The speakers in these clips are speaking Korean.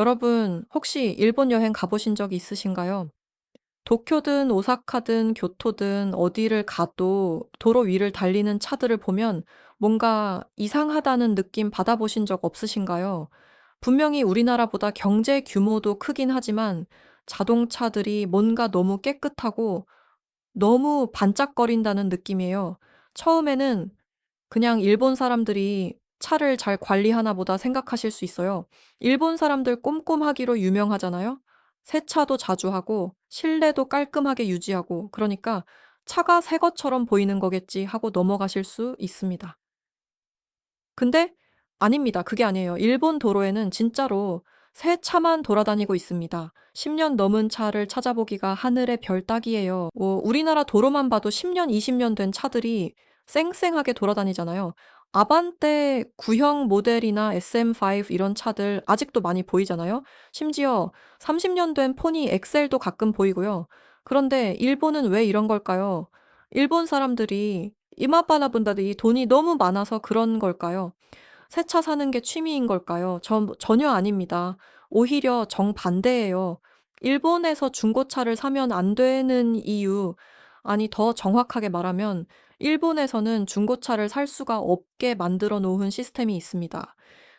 여러분, 혹시 일본 여행 가보신 적 있으신가요? 도쿄든 오사카든 교토든 어디를 가도 도로 위를 달리는 차들을 보면 뭔가 이상하다는 느낌 받아보신 적 없으신가요? 분명히 우리나라보다 경제 규모도 크긴 하지만 자동차들이 뭔가 너무 깨끗하고 너무 반짝거린다는 느낌이에요. 처음에는 그냥 일본 사람들이 차를 잘 관리하나 보다 생각하실 수 있어요. 일본 사람들 꼼꼼하기로 유명하잖아요. 세차도 자주 하고 실내도 깔끔하게 유지하고 그러니까 '차가 새 것처럼 보이는 거겠지.' 하고 넘어가실 수 있습니다. 근데 아닙니다. 그게 아니에요. 일본 도로에는 진짜로 새 차만 돌아다니고 있습니다. 10년 넘은 차를 찾아보기가 하늘의 별 따기예요. 뭐 우리나라 도로만 봐도 10 년, 20년 된 차들이 쌩쌩하게 돌아다니잖아요. 아반떼 구형 모델이나 SM5 이런 차들 아직도 많이 보이잖아요. 심지어 30년 된 포니 엑셀도 가끔 보이고요. 그런데 일본은 왜 이런 걸까요? 일본 사람들이 이마빠나 분다들이 돈이 너무 많아서 그런 걸까요? 새 차 사는 게 취미인 걸까요? 전 전혀 아닙니다. 오히려 정반대예요. 일본에서 중고차를 사면 안 되는 이유, 아니 더 정확하게 말하면 일본에서는 중고차를 살 수가 없게 만들어 놓은 시스템이 있습니다.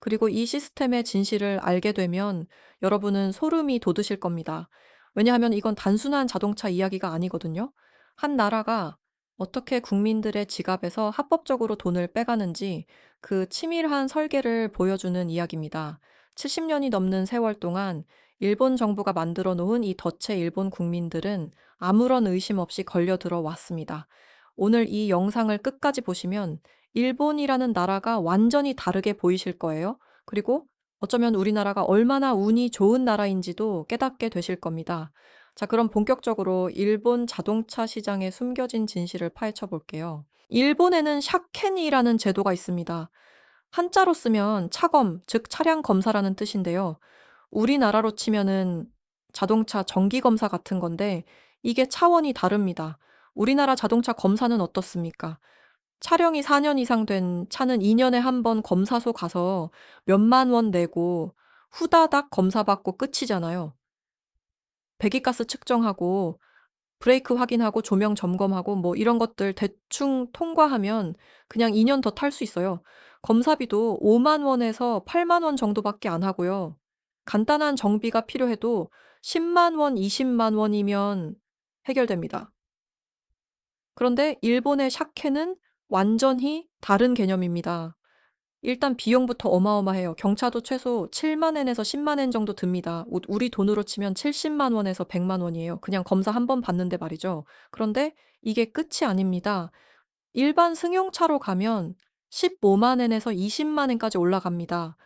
그리고 이 시스템의 진실을 알게 되면 여러분은 소름이 돋으실 겁니다. 왜냐하면 이건 단순한 자동차 이야기가 아니거든요. 한 나라가 어떻게 국민들의 지갑에서 합법적으로 돈을 빼가는지 그 치밀한 설계를 보여주는 이야기입니다. 70년이 넘는 세월 동안 일본 정부가 만들어 놓은 이 덫에 일본 국민들은 아무런 의심 없이 걸려 들어 왔습니다. 오늘 이 영상을 끝까지 보시면 일본이라는 나라가 완전히 다르게 보이실 거예요. 그리고 어쩌면 우리나라가 얼마나 운이 좋은 나라인지도 깨닫게 되실 겁니다. 자, 그럼 본격적으로 일본 자동차 시장의 숨겨진 진실을 파헤쳐 볼게요. 일본에는 샤켄이라는 제도가 있습니다. 한자로 쓰면 차검, 즉 차량 검사라는 뜻인데요. 우리나라로 치면은 자동차 정기 검사 같은 건데 이게 차원이 다릅니다. 우리나라 자동차 검사는 어떻습니까? 차량이 4년 이상 된 차는 2년에 한 번 검사소 가서 몇만 원 내고 후다닥 검사받고 끝이잖아요. 배기가스 측정하고 브레이크 확인하고 조명 점검하고 뭐 이런 것들 대충 통과하면 그냥 2년 더 탈 수 있어요. 검사비도 5만 원에서 8만 원 정도밖에 안 하고요. 간단한 정비가 필요해도 10만 원, 20만 원이면 해결됩니다. 그런데 일본의 샤케는 완전히 다른 개념입니다. 일단 비용부터 어마어마해요. 경차도 최소 7만 엔에서 10만 엔 정도 듭니다. 우- 우리 돈으로 치면 70만 원에서 100만 원이에요. 그냥 검사 한 번 받는데 말이죠. 그런데 이게 끝이 아닙니다. 일반 승용차로 가면 15만 엔에서 20만 엔까지 올라갑니다.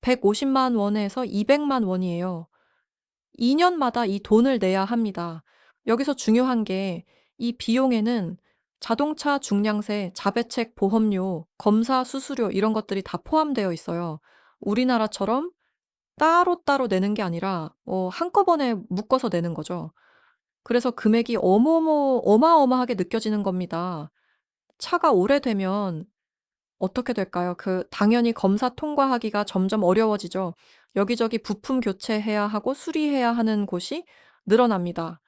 150만 원에서 200만 원이에요. 2년마다 이 돈을 내야 합니다. 여기서 중요한 게 이 비용에는 자동차 중량세, 자배책 보험료, 검사 수수료 이런 것들이 다 포함되어 있어요. 우리나라처럼 따로따로 내는 게 아니라 어 한꺼번에 묶어서 내는 거죠. 그래서 금액이 어머머 어마어마하게 느껴지는 겁니다. 차가 오래되면 어떻게 될까요? 그 당연히 검사 통과하기가 점점 어려워지죠. 여기저기 부품 교체해야 하고 수리해야 하는 곳이 늘어납니다.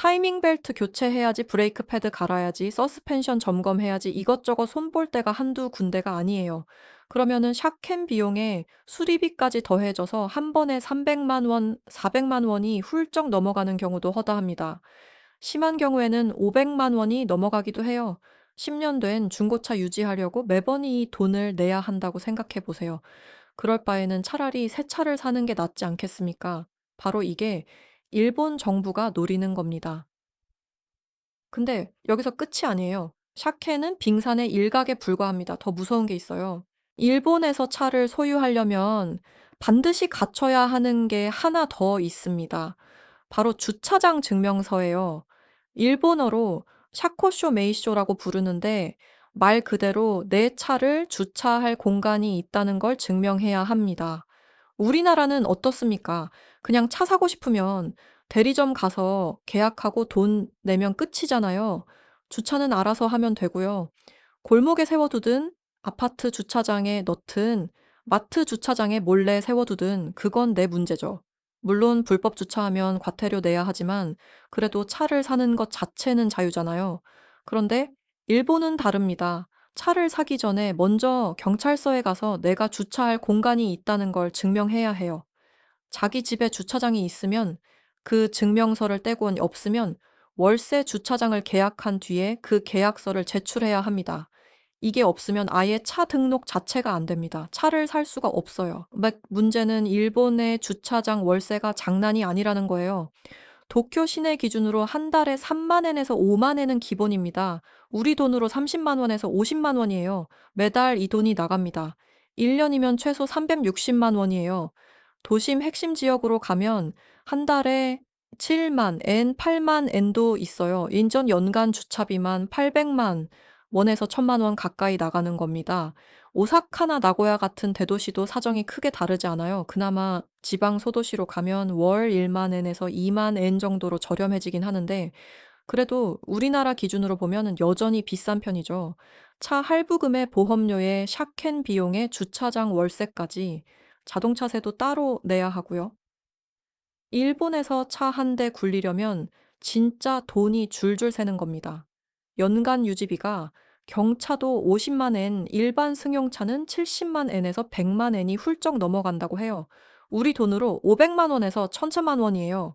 타이밍 벨트 교체해야지, 브레이크 패드 갈아야지, 서스펜션 점검해야지 이것저것 손볼 데가 한두 군데가 아니에요. 그러면은 샤켄 비용에 수리비까지 더해져서 한 번에 300만 원, 400만 원이 훌쩍 넘어가는 경우도 허다합니다. 심한 경우에는 500만 원이 넘어가기도 해요. 10년 된 중고차 유지하려고 매번 이 돈을 내야 한다고 생각해 보세요. 그럴 바에는 차라리 새 차를 사는 게 낫지 않겠습니까? 바로 이게 일본 정부가 노리는 겁니다. 근데 여기서 끝이 아니에요. 샤케는 빙산의 일각에 불과합니다. 더 무서운 게 있어요. 일본에서 차를 소유하려면 반드시 갖춰야 하는 게 하나 더 있습니다. 바로 주차장 증명서예요. 일본어로 샤코쇼 메이쇼라고 부르는데 말 그대로 내 차를 주차할 공간이 있다는 걸 증명해야 합니다. 우리나라는 어떻습니까? 그냥 차 사고 싶으면 대리점 가서 계약하고 돈 내면 끝이잖아요. 주차는 알아서 하면 되고요. 골목에 세워두든 아파트 주차장에 넣든 마트 주차장에 몰래 세워두든 그건 내 문제죠. 물론 불법 주차하면 과태료 내야 하지만 그래도 차를 사는 것 자체는 자유잖아요. 그런데 일본은 다릅니다. 차를 사기 전에 먼저 경찰서에 가서 내가 주차할 공간이 있다는 걸 증명해야 해요. 자기 집에 주차장이 있으면 그 증명서를 떼고 없으면 월세 주차장을 계약한 뒤에 그 계약서를 제출해야 합니다. 이게 없으면 아예 차 등록 자체가 안 됩니다. 차를 살 수가 없어요. 막 문제는 일본의 주차장 월세가 장난이 아니라는 거예요. 도쿄 시내 기준으로 한 달에 3만 엔에서 5만 엔은 기본입니다. 우리 돈으로 30만 원에서 50만 원이에요. 매달 이 돈이 나갑니다. 1년이면 최소 360만 원이에요. 도심 핵심 지역으로 가면 한 달에 7만 엔, 8만 엔도 있어요. 인전 연간 주차비만 800만 원에서 1000만 원 가까이 나가는 겁니다. 오사카나 나고야 같은 대도시도 사정이 크게 다르지 않아요. 그나마 지방 소도시로 가면 월 1만 엔에서 2만 엔 정도로 저렴해지긴 하는데 그래도 우리나라 기준으로 보면 여전히 비싼 편이죠. 차 할부금에 보험료에 샤켄 비용에 주차장 월세까지 자동차세도 따로 내야 하고요. 일본에서 차 한 대 굴리려면 진짜 돈이 줄줄 새는 겁니다. 연간 유지비가 경차도 50만 엔, 일반 승용차는 70만 엔에서 100만 엔이 훌쩍 넘어간다고 해요. 우리 돈으로 500만 원에서 1000만 원이에요.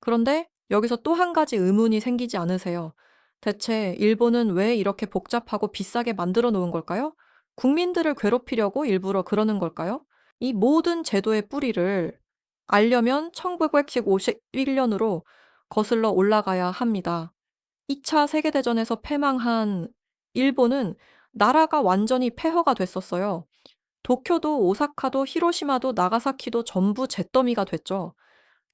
그런데 여기서 또 한 가지 의문이 생기지 않으세요? 대체 일본은 왜 이렇게 복잡하고 비싸게 만들어 놓은 걸까요? 국민들을 괴롭히려고 일부러 그러는 걸까요? 이 모든 제도의 뿌리를 알려면 1951년으로 거슬러 올라가야 합니다. 2차 세계대전에서 패망한 일본은 나라가 완전히 폐허가 됐었어요. 도쿄도 오사카도 히로시마도 나가사키도 전부 잿더미가 됐죠.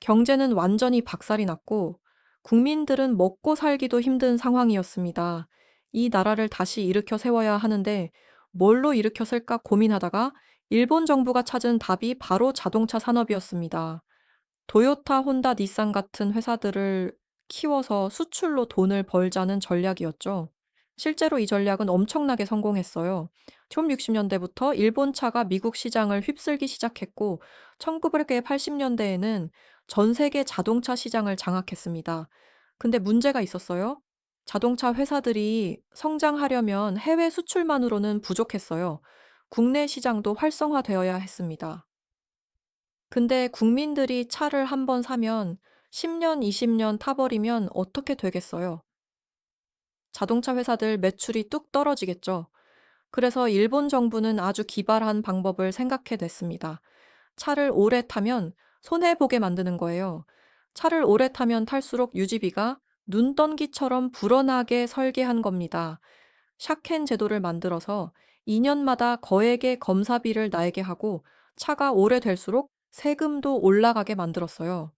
경제는 완전히 박살이 났고 국민들은 먹고 살기도 힘든 상황이었습니다. 이 나라를 다시 일으켜 세워야 하는데 뭘로 일으켰을까 고민하다가 일본 정부가 찾은 답이 바로 자동차 산업이었습니다. 도요타, 혼다, 닛산 같은 회사들을 키워서 수출로 돈을 벌자는 전략이었죠. 실제로 이 전략은 엄청나게 성공했어요. 1960년대부터 일본 차가 미국 시장을 휩쓸기 시작했고 1980년대에는 전 세계 자동차 시장을 장악했습니다. 근데 문제가 있었어요. 자동차 회사들이 성장하려면 해외 수출만으로는 부족했어요. 국내 시장도 활성화되어야 했습니다. 근데 국민들이 차를 한 번 사면 10년, 20년 타버리면 어떻게 되겠어요? 자동차 회사들 매출이 뚝 떨어지겠죠. 그래서 일본 정부는 아주 기발한 방법을 생각해 냈습니다. 차를 오래 타면 손해보게 만드는 거예요. 차를 오래 타면 탈수록 유지비가 눈덩이처럼 불어나게 설계한 겁니다. 샤켄 제도를 만들어서 2년마다 거액의 검사비를 나에게 하고 차가 오래될수록 세금도 올라가게 만들었어요.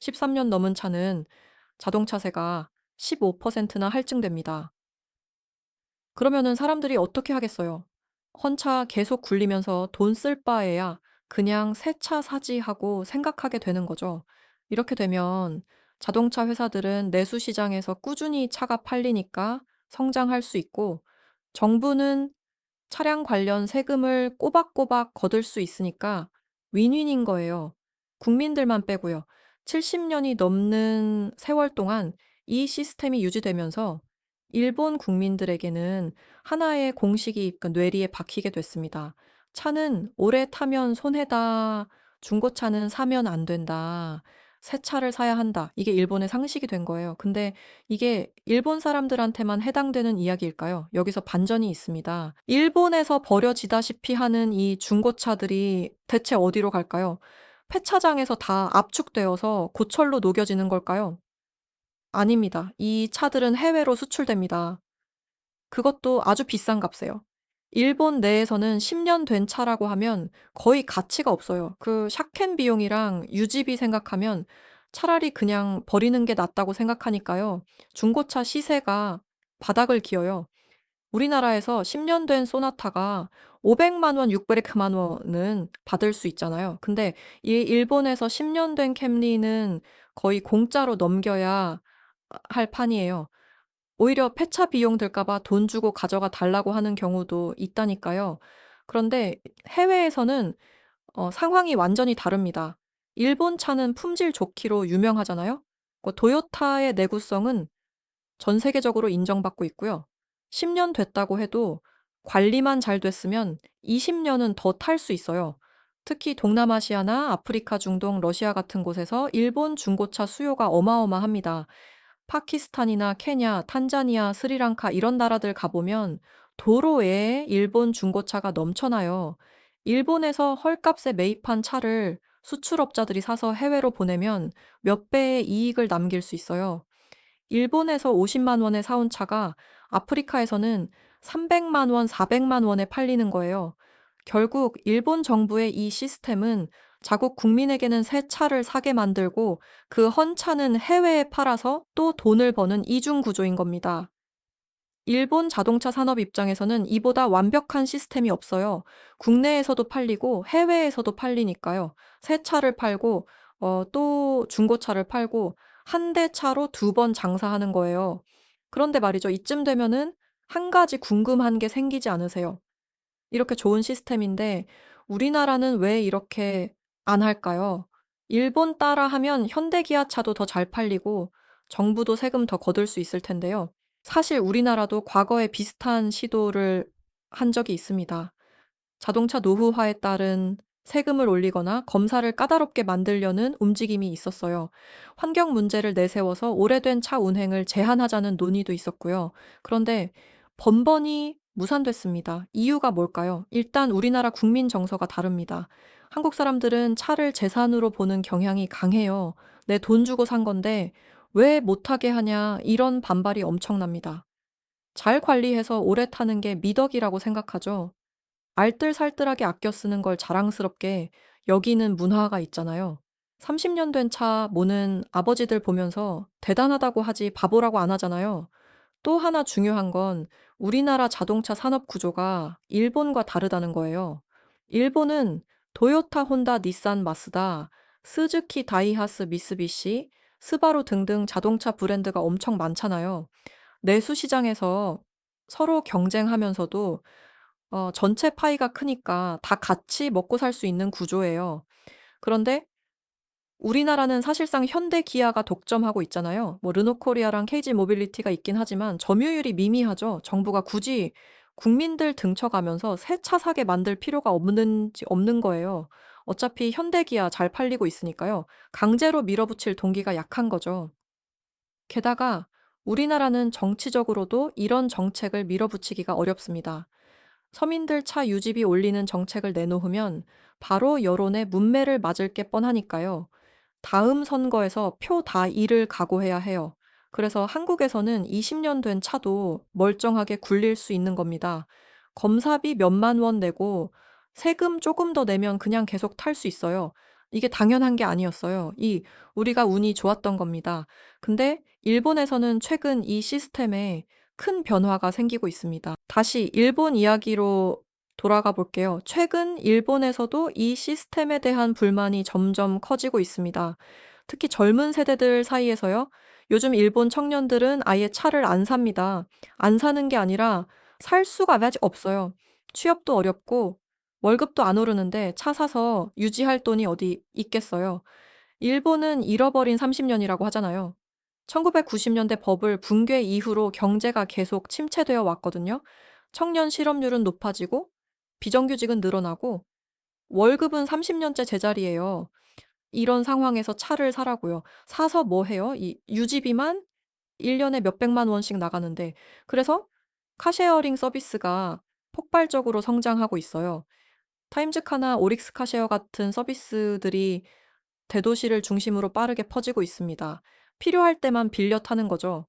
13년 넘은 차는 자동차세가 15%나 할증됩니다. 그러면은 사람들이 어떻게 하겠어요? 헌차 계속 굴리면서 돈 쓸 바에야 그냥 새 차 사지 하고 생각하게 되는 거죠. 이렇게 되면 자동차 회사들은 내수 시장에서 꾸준히 차가 팔리니까 성장할 수 있고 정부는 차량 관련 세금을 꼬박꼬박 거둘 수 있으니까 윈윈인 거예요. 국민들만 빼고요. 70년이 넘는 세월 동안 이 시스템이 유지되면서 일본 국민들에게는 하나의 공식이 그 뇌리에 박히게 됐습니다. 차는 오래 타면 손해다. 중고차는 사면 안 된다. 새 차를 사야 한다. 이게 일본의 상식이 된 거예요. 근데 이게 일본 사람들한테만 해당되는 이야기일까요? 여기서 반전이 있습니다. 일본에서 버려지다시피 하는 이 중고차들이 대체 어디로 갈까요? 폐차장에서 다 압축되어서 고철로 녹여지는 걸까요? 아닙니다. 이 차들은 해외로 수출됩니다. 그것도 아주 비싼 값이에요. 일본 내에서는 10년 된 차라고 하면 거의 가치가 없어요. 그 샤켄 비용이랑 유지비 생각하면 차라리 그냥 버리는 게 낫다고 생각하니까요. 중고차 시세가 바닥을 기어요. 우리나라에서 10년 된 소나타가 500만 원, 600만 원은 받을 수 있잖아요. 근데 이 일본에서 10년 된 캠리는 거의 공짜로 넘겨야 할 판이에요. 오히려 폐차 비용 들까 봐 돈 주고 가져가 달라고 하는 경우도 있다니까요. 그런데 해외에서는 어 상황이 완전히 다릅니다. 일본 차는 품질 좋기로 유명하잖아요. 그 도요타의 내구성은 전 세계적으로 인정받고 있고요. 10년 됐다고 해도 관리만 잘 됐으면 20 년은 더 탈 수 있어요. 특히 동남아시아나 아프리카, 중동, 러시아 같은 곳에서 일본 중고차 수요가 어마어마합니다. 파키스탄이나 케냐, 탄자니아, 스리랑카 이런 나라들 가보면 도로에 일본 중고차가 넘쳐나요. 일본에서 헐값에 매입한 차를 수출업자들이 사서 해외로 보내면 몇 배의 이익을 남길 수 있어요. 일본에서 50만 원에 사온 차가 아프리카에서는 300만 원, 400만 원에 팔리는 거예요. 결국 일본 정부의 이 시스템은 자국 국민에게는 새 차를 사게 만들고 그 헌차는 해외에 팔아서 또 돈을 버는 이중 구조인 겁니다. 일본 자동차 산업 입장에서는 이보다 완벽한 시스템이 없어요. 국내에서도 팔리고 해외에서도 팔리니까요. 새 차를 팔고 어, 또 중고차를 팔고 한 대 차로 두 번 장사하는 거예요. 그런데 말이죠. 이쯤 되면은 한 가지 궁금한 게 생기지 않으세요? 이렇게 좋은 시스템인데 우리나라는 왜 이렇게 안 할까요? 일본 따라 하면 현대 기아 차도 더 잘 팔리고 정부도 세금 더 거둘 수 있을 텐데요. 사실 우리나라도 과거에 비슷한 시도를 한 적이 있습니다. 자동차 노후화에 따른 세금을 올리거나 검사를 까다롭게 만들려는 움직임이 있었어요. 환경 문제를 내세워서 오래된 차 운행을 제한하자는 논의도 있었고요. 그런데 번번이 무산됐습니다. 이유가 뭘까요? 일단 우리나라 국민 정서가 다릅니다. 한국 사람들은 차를 재산으로 보는 경향이 강해요. 내 돈 주고 산 건데 왜 못하게 하냐 이런 반발이 엄청납니다. 잘 관리해서 오래 타는 게 미덕이라고 생각하죠. 알뜰살뜰하게 아껴 쓰는 걸 자랑스럽게 여기는 문화가 있잖아요. 30년 된 차 모는 아버지들 보면서 대단하다고 하지 바보라고 안 하잖아요. 또 하나 중요한 건 우리나라 자동차 산업 구조가 일본과 다르다는 거예요. 일본은 도요타, 혼다, 닛산, 마스다, 스즈키, 다이하스, 미쓰비시, 스바루 등등 자동차 브랜드가 엄청 많잖아요. 내수 시장에서 서로 경쟁하면서도 어, 전체 파이가 크니까 다 같이 먹고 살 수 있는 구조예요. 그런데 우리나라는 사실상 현대 기아가 독점하고 있잖아요. 뭐 르노코리아랑 KG 모빌리티가 있긴 하지만 점유율이 미미하죠. 정부가 굳이 국민들 등쳐가면서 새 차 사게 만들 필요가 없는지 없는 거예요. 어차피 현대 기아 잘 팔리고 있으니까요. 강제로 밀어붙일 동기가 약한 거죠. 게다가 우리나라는 정치적으로도 이런 정책을 밀어붙이기가 어렵습니다. 서민들 차 유지비 올리는 정책을 내놓으면 바로 여론의 문매를 맞을 게 뻔하니까요. 다음 선거에서 표 다 잃을 각오해야 해요. 그래서 한국에서는 20년 된 차도 멀쩡하게 굴릴 수 있는 겁니다. 검사비 몇만 원 내고 세금 조금 더 내면 그냥 계속 탈 수 있어요. 이게 당연한 게 아니었어요. 이 우리가 운이 좋았던 겁니다. 근데 일본에서는 최근 이 시스템에 큰 변화가 생기고 있습니다. 다시 일본 이야기로 돌아가 볼게요. 최근 일본에서도 이 시스템에 대한 불만이 점점 커지고 있습니다. 특히 젊은 세대들 사이에서요. 요즘 일본 청년들은 아예 차를 안 삽니다. 안 사는 게 아니라 살 수가 아직 없어요. 취업도 어렵고 월급도 안 오르는데 차 사서 유지할 돈이 어디 있겠어요. 일본은 잃어버린 30년이라고 하잖아요. 1990년대 버블 붕괴 이후로 경제가 계속 침체되어 왔거든요. 청년 실업률은 높아지고 비정규직은 늘어나고 월급은 30년째 제자리예요. 이런 상황에서 차를 사라고요. 사서 뭐 해요? 이 유지비만 1년에 몇백만 원씩 나가는데 그래서 카쉐어링 서비스가 폭발적으로 성장하고 있어요. 타임즈카나 오릭스 카쉐어 같은 서비스들이 대도시를 중심으로 빠르게 퍼지고 있습니다. 필요할 때만 빌려 타는 거죠.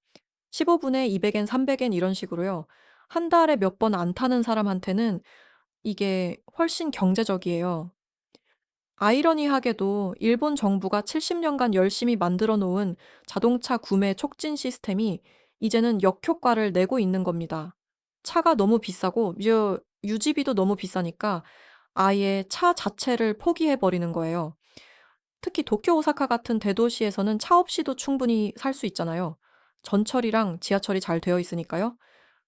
15분에 200엔, 300엔 이런 식으로요. 한 달에 몇 번 안 타는 사람한테는 이게 훨씬 경제적이에요. 아이러니하게도 일본 정부가 70년간 열심히 만들어 놓은 자동차 구매 촉진 시스템이 이제는 역효과를 내고 있는 겁니다. 차가 너무 비싸고 유, 유지비도 너무 비싸니까 아예 차 자체를 포기해 버리는 거예요. 특히 도쿄, 오사카 같은 대도시에서는 차 없이도 충분히 살 수 있잖아요. 전철이랑 지하철이 잘 되어 있으니까요.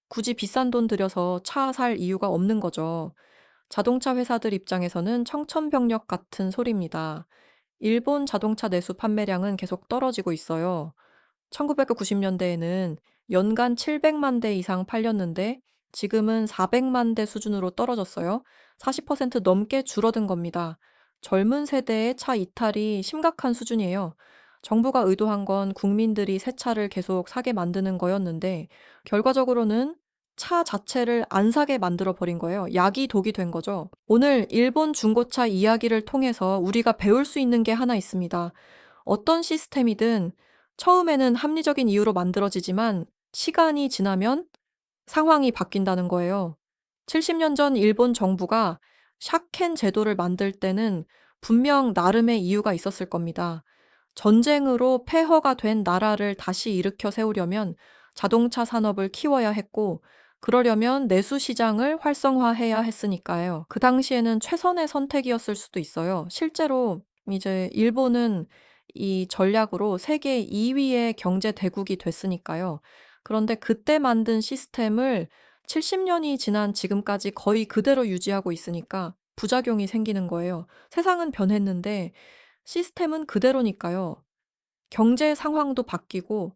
굳이 비싼 돈 들여서 차 살 이유가 없는 거죠. 자동차 회사들 입장에서는 청천벽력 같은 소리입니다. 일본 자동차 내수 판매량은 계속 떨어지고 있어요. 1990년대에는 연간 700만 대 이상 팔렸는데 지금은 400만 대 수준으로 떨어졌어요. 40% 넘게 줄어든 겁니다. 젊은 세대의 차 이탈이 심각한 수준이에요. 정부가 의도한 건 국민들이 새 차를 계속 사게 만드는 거였는데 결과적으로는 차 자체를 안 사게 만들어 버린 거예요. 약이 독이 된 거죠. 오늘 일본 중고차 이야기를 통해서 우리가 배울 수 있는 게 하나 있습니다. 어떤 시스템이든 처음에는 합리적인 이유로 만들어지지만 시간이 지나면 상황이 바뀐다는 거예요. 70년 전 일본 정부가 샤켄 제도를 만들 때는 분명 나름의 이유가 있었을 겁니다. 전쟁으로 폐허가 된 나라를 다시 일으켜 세우려면 자동차 산업을 키워야 했고, 그러려면 내수 시장을 활성화해야 했으니까요. 그 당시에는 최선의 선택이었을 수도 있어요. 실제로 이제 일본은 이 전략으로 세계 2위의 경제 대국이 됐으니까요. 그런데 그때 만든 시스템을 70년이 지난 지금까지 거의 그대로 유지하고 있으니까 부작용이 생기는 거예요. 세상은 변했는데 시스템은 그대로니까요. 경제 상황도 바뀌고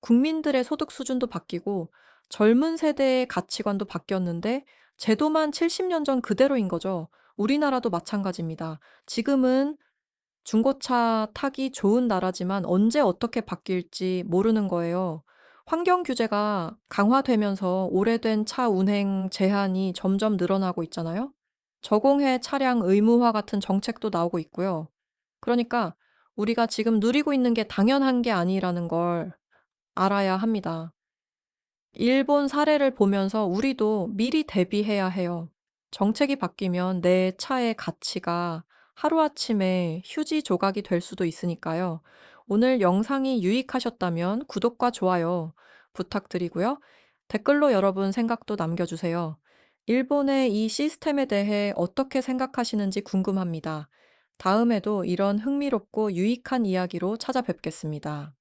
국민들의 소득 수준도 바뀌고 젊은 세대의 가치관도 바뀌었는데 제도만 70년 전 그대로인 거죠. 우리나라도 마찬가지입니다. 지금은 중고차 타기 좋은 나라지만 언제 어떻게 바뀔지 모르는 거예요. 환경 규제가 강화되면서 오래된 차 운행 제한이 점점 늘어나고 있잖아요. 저공해 차량 의무화 같은 정책도 나오고 있고요. 그러니까 우리가 지금 누리고 있는 게 당연한 게 아니라는 걸 알아야 합니다. 일본 사례를 보면서 우리도 미리 대비해야 해요. 정책이 바뀌면 내 차의 가치가 하루아침에 휴지 조각이 될 수도 있으니까요. 오늘 영상이 유익하셨다면 구독과 좋아요 부탁드리고요. 댓글로 여러분 생각도 남겨주세요. 일본의 이 시스템에 대해 어떻게 생각하시는지 궁금합니다. 다음에도 이런 흥미롭고 유익한 이야기로 찾아뵙겠습니다.